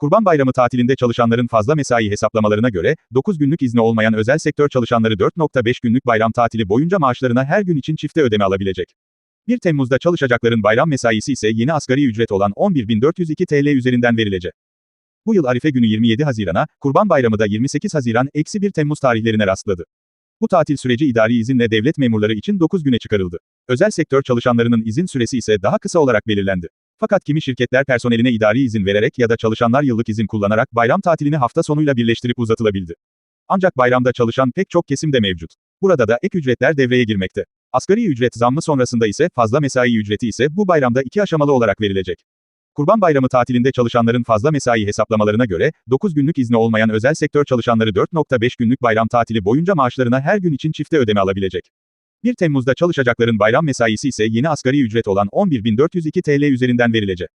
Kurban Bayramı tatilinde çalışanların fazla mesai hesaplamalarına göre, 9 günlük izni olmayan özel sektör çalışanları 4.5 günlük bayram tatili boyunca maaşlarına her gün için çifte ödeme alabilecek. 1 Temmuz'da çalışacakların bayram mesaisi ise yeni asgari ücret olan 11.402 TL üzerinden verilecek. Bu yıl Arife günü 27 Haziran'a, Kurban Bayramı da 28 Haziran, eksi 1 Temmuz tarihlerine rastladı. Bu tatil süreci idari izinle devlet memurları için 9 güne çıkarıldı. Özel sektör çalışanlarının izin süresi ise daha kısa olarak belirlendi. Fakat kimi şirketler personeline idari izin vererek ya da çalışanlar yıllık izin kullanarak bayram tatilini hafta sonuyla birleştirip uzatılabildi. Ancak bayramda çalışan pek çok kesim de mevcut. Burada da ek ücretler devreye girmekte. Asgari ücret zammı sonrasında ise fazla mesai ücreti ise bu bayramda iki aşamalı olarak verilecek. Kurban Bayramı tatilinde çalışanların fazla mesai hesaplamalarına göre, 9 günlük izni olmayan özel sektör çalışanları 4.5 günlük bayram tatili boyunca maaşlarına her gün için çifte ödeme alabilecek. 1 Temmuz'da çalışacakların bayram mesaisi ise yeni asgari ücret olan 11.402 TL üzerinden verilecek.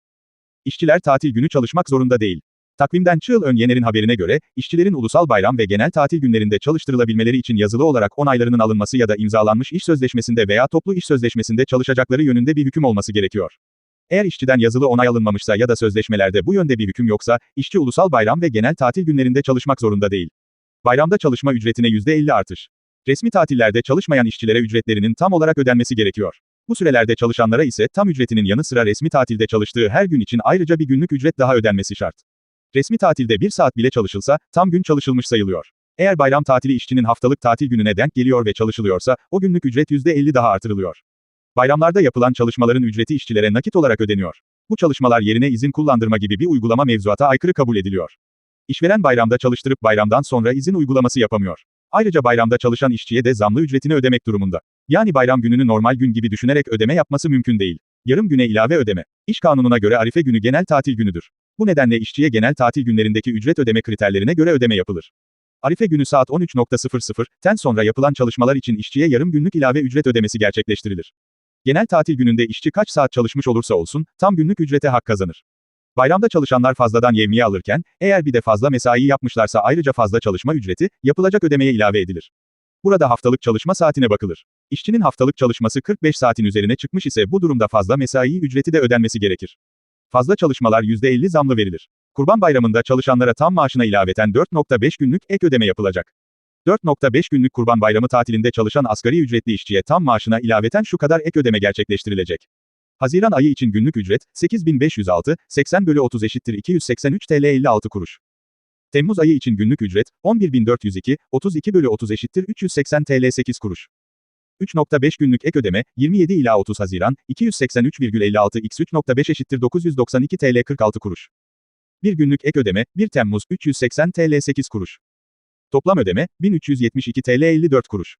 İşçiler tatil günü çalışmak zorunda değil. Takvimden Çığıl Ön Yener'in haberine göre, işçilerin ulusal bayram ve genel tatil günlerinde çalıştırılabilmeleri için yazılı olarak onaylarının alınması ya da imzalanmış iş sözleşmesinde veya toplu iş sözleşmesinde çalışacakları yönünde bir hüküm olması gerekiyor. Eğer işçiden yazılı onay alınmamışsa ya da sözleşmelerde bu yönde bir hüküm yoksa, işçi ulusal bayram ve genel tatil günlerinde çalışmak zorunda değil. Bayramda çalışma ücretine %50 artış. Resmi tatillerde çalışmayan işçilere ücretlerinin tam olarak ödenmesi gerekiyor. Bu sürelerde çalışanlara ise tam ücretinin yanı sıra resmi tatilde çalıştığı her gün için ayrıca bir günlük ücret daha ödenmesi şart. Resmi tatilde bir saat bile çalışılsa, tam gün çalışılmış sayılıyor. Eğer bayram tatili işçinin haftalık tatil gününe denk geliyor ve çalışılıyorsa, o günlük ücret %50 daha artırılıyor. Bayramlarda yapılan çalışmaların ücreti işçilere nakit olarak ödeniyor. Bu çalışmalar yerine izin kullandırma gibi bir uygulama mevzuata aykırı kabul ediliyor. İşveren bayramda çalıştırıp bayramdan sonra izin uygulaması yapamıyor. Ayrıca bayramda çalışan işçiye de zamlı ücretini ödemek durumunda. Yani bayram gününü normal gün gibi düşünerek ödeme yapması mümkün değil. Yarım güne ilave ödeme. İş kanununa göre Arife günü genel tatil günüdür. Bu nedenle işçiye genel tatil günlerindeki ücret ödeme kriterlerine göre ödeme yapılır. Arife günü saat 13.00'ten sonra yapılan çalışmalar için işçiye yarım günlük ilave ücret ödemesi gerçekleştirilir. Genel tatil gününde işçi kaç saat çalışmış olursa olsun, tam günlük ücrete hak kazanır. Bayramda çalışanlar fazladan yevmiye alırken, eğer bir de fazla mesai yapmışlarsa ayrıca fazla çalışma ücreti, yapılacak ödemeye ilave edilir. Burada haftalık çalışma saatine bakılır. İşçinin haftalık çalışması 45 saatin üzerine çıkmış ise bu durumda fazla mesai ücreti de ödenmesi gerekir. Fazla çalışmalar %50 zamlı verilir. Kurban Bayramı'nda çalışanlara tam maaşına ilaveten 4.5 günlük ek ödeme yapılacak. 4.5 günlük Kurban Bayramı tatilinde çalışan asgari ücretli işçiye tam maaşına ilaveten şu kadar ek ödeme gerçekleştirilecek. Haziran ayı için günlük ücret, 8506, 80 bölü 30 eşittir 283 TL 56 kuruş. Temmuz ayı için günlük ücret, 11402, 32 bölü 30 eşittir 380 TL 8 kuruş. 3.5 günlük ek ödeme, 27 ila 30 Haziran, 283,56 x 3.5 eşittir 992 TL 46 kuruş. Bir günlük ek ödeme, 1 Temmuz, 380 TL 8 kuruş. Toplam ödeme, 1372 TL 54 kuruş.